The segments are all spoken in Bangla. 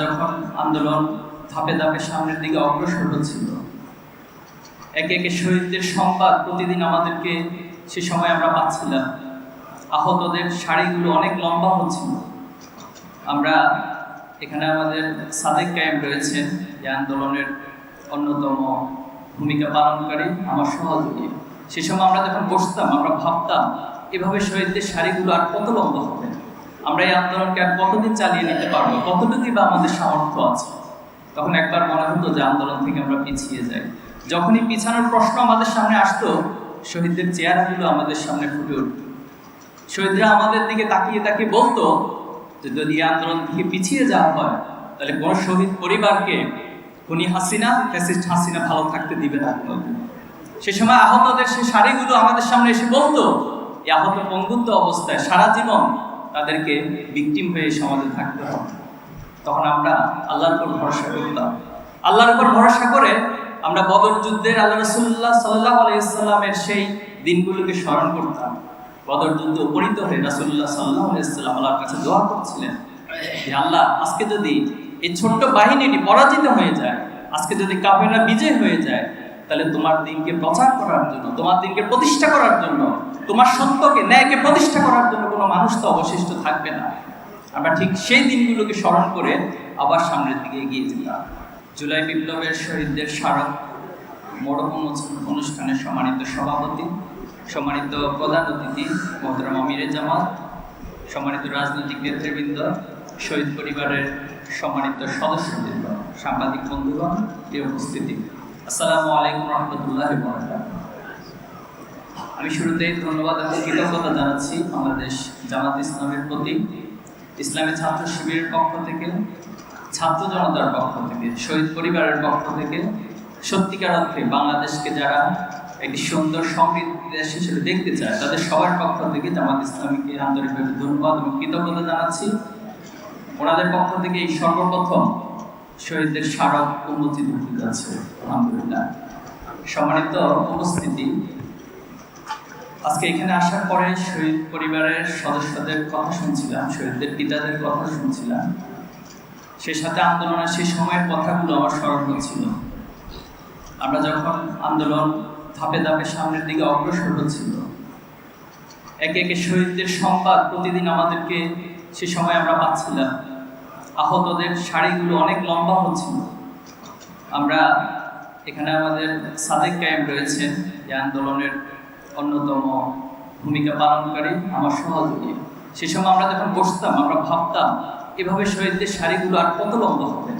যখন আন্দোলন ধাপে ধাপে সামনের দিকে অগ্রসর হচ্ছিল, একে একে শহীদদের সংবাদ প্রতিদিন আমাদেরকে সে সময় আমরা পাচ্ছিলাম। আহতদের শাড়িগুলো অনেক লম্বা হচ্ছিল। আমরা এখানে আমাদের সাদেক কায়েম রয়েছেন এই আন্দোলনের অন্যতম ভূমিকা পালনকারী, আমার সহযোগী। সে সময় আমরা যখন বসতাম, আমরা ভাবতাম, এভাবে শহীদদের শাড়িগুলো আর কত লম্বা হবে? আমরা এই আন্দোলনকে আর কতদিন চালিয়ে নিতে পারব? কতটুকুই বা আমাদের সামর্থ্য আছে? তখন একবার মনে হতো যে আন্দোলন থেকে আমরা পিছিয়ে যাই। যখনই পিছানোর প্রশ্ন আমাদের সামনে আসতো, শহীদদের চেয়ারগুলো আমাদের সামনে ফুটে উঠত। শহীদরা আমাদের দিকে তাকিয়ে তাকিয়ে বলতো যে, যদি এই আন্দোলন থেকে পিছিয়ে যাওয়া হয়, তাহলে কোনো শহীদ পরিবারকে খুনি হাসিনা, ফ্যাসিস্ট হাসিনা ভালো থাকতে দিবে না সে সময় আহতদের সে শাড়িগুলো আমাদের সামনে এসে বলতো, এই আহত পঙ্গুত্ব অবস্থায় সারা জীবন তাদেরকে ভিকটিম হয়ে সমাজে থাকতে হবে। তখন আমরা আল্লাহর উপর ভরসা করতাম। আল্লাহর উপর ভরসা করে আমরা বদর যুদ্ধের আল্লাহ রসুল্লাহ সাল্লাহ আলাইসাল্লামের সেই দিনগুলোকে স্মরণ করতাম। বদর যুদ্ধ উপনীত হয়ে রাসুল্লাহ সাল্লাহ আলাইসাল্লাম আল্লাহর কাছে দোয়া করছিলেন যে, আল্লাহ, আজকে যদি এই ছোট্ট বাহিনীটি পরাজিত হয়ে যায়, আজকে যদি কাফেররা বিজয় হয়ে যায় তাহলে তোমার দিনকে প্রচার করার জন্য, তোমার দিনকে প্রতিষ্ঠা করার জন্য, তোমার সত্যকে, ন্যায়কে প্রতিষ্ঠা করার জন্য কোনো মানুষ তো অবশিষ্ট থাকবে না। আমরা ঠিক সেই দিনগুলোকে স্মরণ করে আবার সামনের দিকে এগিয়ে যেতাম। জুলাই বিপ্লবের শহীদদের স্মারক মোড়ক উন্মোচন অনুষ্ঠানের সম্মানিত সভাপতি, সম্মানিত প্রধান অতিথি, মোহতরম আমিরে জামাত, সম্মানিত রাজনৈতিক নেতৃবৃন্দ, শহীদ পরিবারের সম্মানিত সদস্যবৃন্দ, সাংবাদিক বন্ধুগণ প্রিয় উপস্থিতি। আসসালামু আলাইকুম রহমতুল্লাহ আমি শুরুতেই ধন্যবাদ এবং কৃতজ্ঞতা জানাচ্ছি বাংলাদেশ জামাত ইসলামের প্রতি, ইসলামী ছাত্র শিবিরের পক্ষ থেকে, ছাত্র জনতার পক্ষ থেকে, শহীদ পরিবারের পক্ষ থেকে, সত্যিকার অর্থে বাংলাদেশকে যারা একটি সুন্দর সমৃদ্ধ দেশ হিসেবে দেখতে চায়, তাদের সবার পক্ষ থেকে জামাত ইসলামীকে আন্তরিকভাবে ধন্যবাদ এবং কৃতজ্ঞতা জানাচ্ছি। ওনাদের পক্ষ থেকে এই সর্বপ্রথম শহীদদের স্মারক উন্মোচিত হতে যাচ্ছে, আলহামদুলিল্লাহ। সম্মানিত উপস্থিতি, আজকে এখানে আসার পরে শহীদ পরিবারের সদস্যদের কথা শুনছিলাম শহীদদের পিতাদের কথা শুনছিলাম। সেই সাথে আন্দোলনের সেই সময়ের কথাগুলো আমার স্মরণ হচ্ছিল। আমরা যখন আন্দোলন ধাপে ধাপে সামনের দিকে অগ্রসর হচ্ছিল, একে একে শহীদদের সংবাদ প্রতিদিন আমাদেরকে সে সময় আমরা পাচ্ছিলাম। আহতদের শাড়িগুলো অনেক লম্বা হচ্ছিল। আমরা এখানে আমাদের সাদেক কায়েম রয়েছেন এই আন্দোলনের অন্যতম ভূমিকা পালনকারী আমার সহযোগী। সে সময় আমরা যখন বসতাম, আমরা ভাবতাম, এভাবে শহীদদের শাড়িগুলো আর কত লম্বা হবে?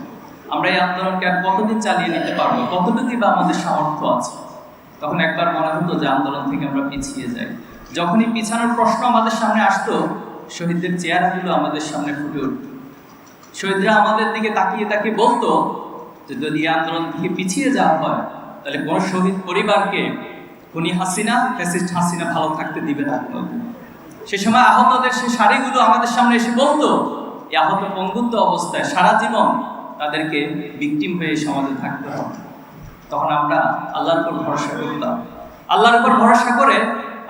আমরা এই আন্দোলনকে আর কতদিন চালিয়ে নিতে পারব? কতটুকুই বা আমাদের সামর্থ্য আছে? তখন একবার মনে হতো যে আন্দোলন থেকে আমরা পিছিয়ে যাই। যখনই পিছানোর প্রশ্ন আমাদের সামনে আসতো, শহীদদের চেয়ারগুলো আমাদের সামনে ফুটে উঠত। শহীদরা আমাদের দিকে তাকিয়ে তাকিয়ে বলতো, যে যদি আন্দোলন থেকে পিছিয়ে যাওয়া হয়, তাহলে কোন শহীদ পরিবারকে খুনি হাসিনা, ফ্যাসিস্ট হাসিনা ভালো থাকতে দিবে না। সে সময় আহতদের সে শাড়িগুলো আমাদের সামনে এসে বলতো, এই আহত পঙ্গুত্ব অবস্থায় সারা জীবন তাদেরকে ভিকটিম হয়ে সমাজে থাকতে হবে। তখন আমরা আল্লাহর উপর ভরসা করতাম। আল্লাহর উপর ভরসা করে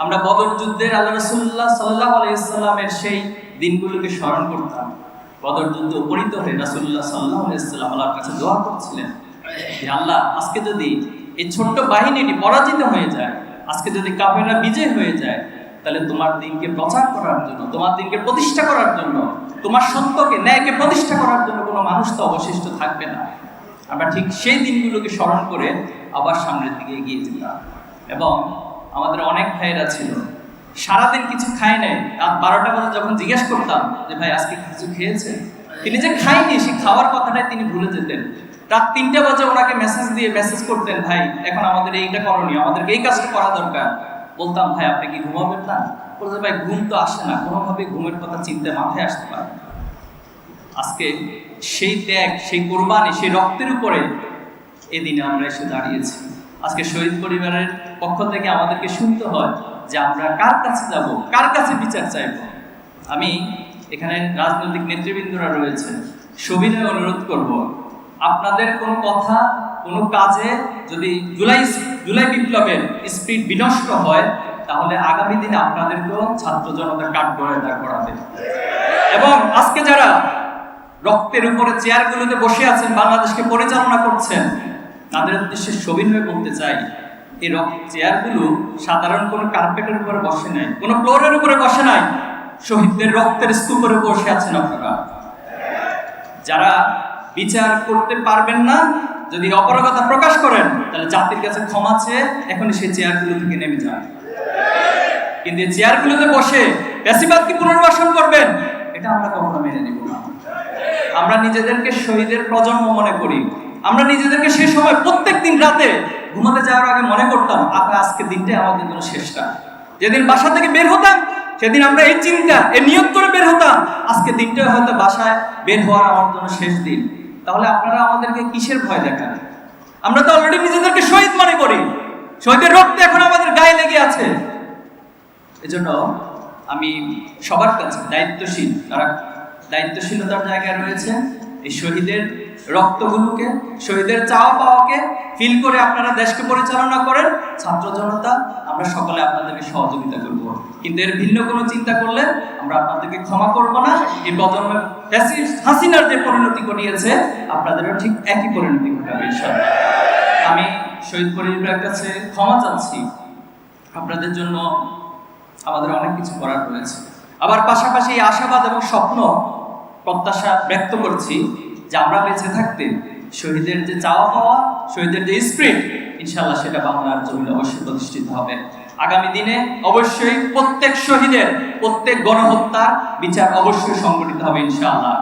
আমরা বদর যুদ্ধের আল্লাহ রসুল্লাহ সাল্লাহ আলাইসাল্লামের সেই দিনগুলোকে স্মরণ করতাম। বদর যুদ্ধ উপনীত হয়ে রাসুল্লাহ সাল্লাহ আলাইসাল্লাম আল্লাহর কাছে দোয়া করছিলেন যে আল্লাহ, আজকে যদি এই ছোট্ট বাহিনীটি পরাজিত হয়ে যায়, আজকে যদি কাফেররা বিজয় হয়ে যায়, তাহলে তোমার দিনকে প্রচার করার জন্য, তোমার দিনকে প্রতিষ্ঠা করার জন্য, তোমার সত্যকে, ন্যায়কে প্রতিষ্ঠা করার জন্য কোনো মানুষ তো অবশিষ্ট থাকবে না। আমরা ঠিক সেই দিনগুলোকে স্মরণ করে আবার সামনের দিকে এগিয়ে যেতাম। এবং আমাদের অনেক ভাইয়েরা ছিল সারাদিন কিছু খায় নাই, রাত বারোটা বাজে যখন জিজ্ঞেস করতাম যে ভাই, আজকে কিছু খেয়েছে তিনি যে খায়নি সে খাওয়ার কথাটাই তিনি ভুলে যেতেন। রাত তিনটা বাজে ওনাকে মেসেজ দিয়ে মেসেজ করতেন, ভাই, এখন আমাদের এইটা করণীয় আমাদেরকে এই কাজটা করা দরকার। বলতাম, ভাই, আপনি কি ঘুমাবেন না? বলতে ভাই, ঘুম তো আসে না কোনোভাবে ঘুমের কথা চিন্তা মাথায় আসতে পারে। আজকে সেই ত্যাগ, সেই কোরবানি, সেই রক্তের উপরে এদিনে আমরা এসে দাঁড়িয়েছি। আজকে শহীদ পরিবারের পক্ষ থেকে আমাদেরকে শুনতে হয় যে আমরা কার কাছে যাব? কার কাছে বিচার চাইব? আমি এখানে রাজনৈতিক নেতৃবৃন্দরা রয়েছে, সবিনয় অনুরোধ করব, আপনাদের কোনো কথা, কোনো কাজে যদি জুলাই জুলাই বিপ্লবের স্পিড বিনষ্ট হয়, তাহলে আগামী দিনে আপনাদেরকেও ছাত্র জনতা কাঠ করে দাঁড় করাবে। এবং আজকে যারা রক্তের উপরে চেয়ারগুলোতে বসে আছেন, বাংলাদেশকে পরিচালনা করছেন, তাদের উদ্দেশ্যে সবিনয় বলতে চাই এই চেয়ারগুলো সাধারণ কোনো কার্পেটের উপরে বসে নাই, কোনো ফ্লোরের উপরে বসে নাই, শহীদদের রক্তের স্তূপের উপর বসে আছেন আপনারা। যারা বিচার করতে পারবেন না, যদি অপরাগতা প্রকাশ করেন, তাহলে জাতির কাছে ক্ষমা চেয়ে এখনই সেই চেয়ারগুলো থেকে নেমে যান। কিন্তু এই চেয়ারগুলোতে বসে বেশিরভাগকে পুনর্বাসন করবেন, এটা আমরা কখনো মেনে নেব না। আমরা নিজেদেরকে শহীদের প্রজন্ম মনে করি। আমরা নিজেদেরকে সেই সময় প্রত্যেক দিন রাতে ঘুমাতে যাওয়ার আগে মনে করতাম আপনি আজকে দিনটাই আমাদের জন্য শেষটা যেদিন বাসা থেকে বের হতাম, সেদিন আমরা এই চিন্তা, এই নিয়োগ করে বের হতাম আজকে দিনটা হয়তো বাসায় বের হওয়ার আমার জন্য শেষ দিন। তাহলে আপনারা আমাদেরকে কিসের ভয় দেখান? আমরা তো অলরেডি নিজেদেরকে শহীদ মনে করি। শহীদের রক্ত এখন আমাদের গায়ে লেগে আছে। এজন্য আমি সবার কাছে দায়িত্বশীল তারা দায়িত্বশীলতার জায়গায় রয়েছে এই শহীদের রক্তগুলোকে, শহীদের চাওয়া পাওয়াকে ফিল করে আপনারা দেশকে পরিচালনা করেন। ছাত্র জনতা, আমরা সকলে আপনাদেরকে সহযোগিতা করব। কিন্তু এর ভিন্ন কোনো চিন্তা করলে আমরা আপনাদেরকে ক্ষমা করব না। এই প্রজন্মের হাসিনার যে পরিণতি ঘটিয়েছে, আপনাদেরও ঠিক একই পরিণতি ঘটাবে আমি শহীদ পরিবারের কাছে ক্ষমা চাচ্ছি। আপনাদের জন্য আমাদের অনেক কিছু করার রয়েছে। আবার পাশাপাশি আশাবাদ এবং স্বপ্ন প্রত্যাশা ব্যক্ত করছি। যে আমরা বেঁচে থাকতে, শহীদের যে চাওয়া পাওয়া, শহীদের যে স্প্রিট ইনশাল্লাহ সেটা বাংলার জমিনে অবশ্যই প্রতিষ্ঠিত হবে। আগামী দিনে অবশ্যই প্রত্যেক শহীদের, প্রত্যেক গণহত্যার বিচার অবশ্যই সংগঠিত হবে ইনশাআল্লাহ।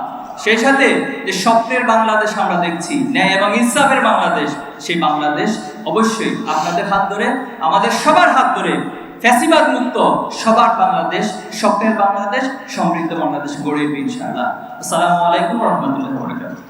সেই সাথে যে স্বপ্নের বাংলাদেশ আমরা দেখছি, ন্যায় এবং ইনসাফের বাংলাদেশ, সেই বাংলাদেশ অবশ্যই আপনাদের হাত ধরে, আমাদের সবার হাত ধরে ফ্যাসিবাদ মুক্ত সবার বাংলাদেশ স্বপ্নের বাংলাদেশ সমৃদ্ধ বাংলাদেশ গড়ে ইনশাআল্লাহ। আসসালামু আলাইকুম রহমতুল্লাহ বরকাতুহ।